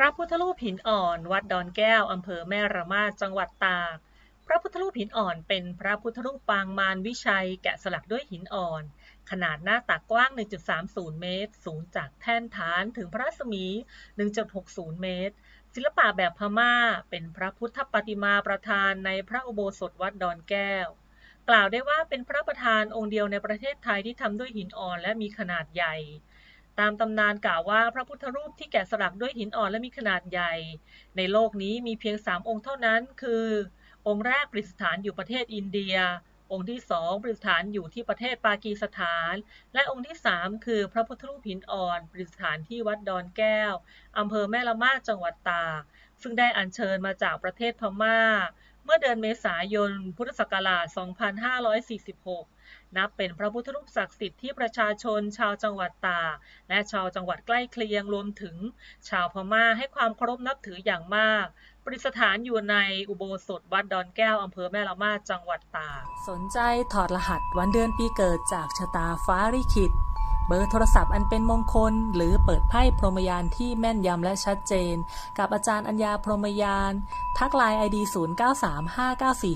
ระพุทธรูปหินอ่อน วัดดอนแก้ว อำเภอแม่ระมาดจังหวัดตาก พระพุทธรูปหินอ่อนเป็นพระพุทธรูปปางมารวิชัย แกะสลักด้วยหินอ่อน ขนาดหน้าตักกว้าง 1.30 เมตร สูงจากแท่นฐานถึงพระรัศมี 1.60 เมตร ศิลปะแบบพม่า เป็นพระพุทธปฏิมาประธานในพระอุโบสถวัดดอนแก้ว กล่าวได้ว่าเป็นพระประธานองค์เดียวในประเทศไทยที่ทำด้วยหินอ่อนและมีขนาดใหญ่ ตามตำนานกล่าวว่าพระพุทธรูปที่แกะสลักด้วยหินอ่อนและมีขนาดใหญ่ ในโลกนี้มีเพียงสามองค์เท่านั้น คือ องค์แรกประดิษฐานอยู่ประเทศอินเดีย องค์ที่สองประดิษฐานอยู่ที่ประเทศปากีสถาน และองค์ที่สามคือพระพุทธรูปหินอ่อนประดิษฐานที่วัดดอนแก้วอำเภอแม่ละมาดจังหวัดตาก ซึ่งได้อัญเชิญมาจากประเทศพม่า เมื่อเดือนเมษายน พุทธศักราช 2546 นับเป็นพระพุทธรูปศักดิ์สิทธิ์ที่ประชาชนชาวจังหวัดตากและชาวจังหวัดใกล้เคียงรวมถึง ชาวพม่าให้ความเคารพนับถืออย่างมาก ประดิษฐานอยู่ในอุโบสถวัดดอนแก้วอำเภอแม่ละมาดจังหวัดตากสนใจถอดรหัสวันเดือนปีเกิดจากชะตาฟ้าลิขิต เบอร์โทรศัพท์อันเป็นมงคล หรือเปิดไพ่พรหมยานที่แม่นยำและชัดเจน กับอาจารย์อัญญาพรหมยาน ทักไลน์ ID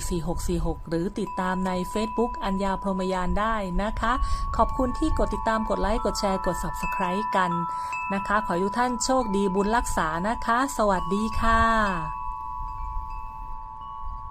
0935944646 หรือติดตามใน Facebook อัญญาพรหมยานได้นะคะ ขอบคุณที่กดติดตามกดไลค์กดแชร์กด Subscribe กันนะคะ ขอให้ทุกท่านโชคดีบุญรักษานะคะ สวัสดีค่ะ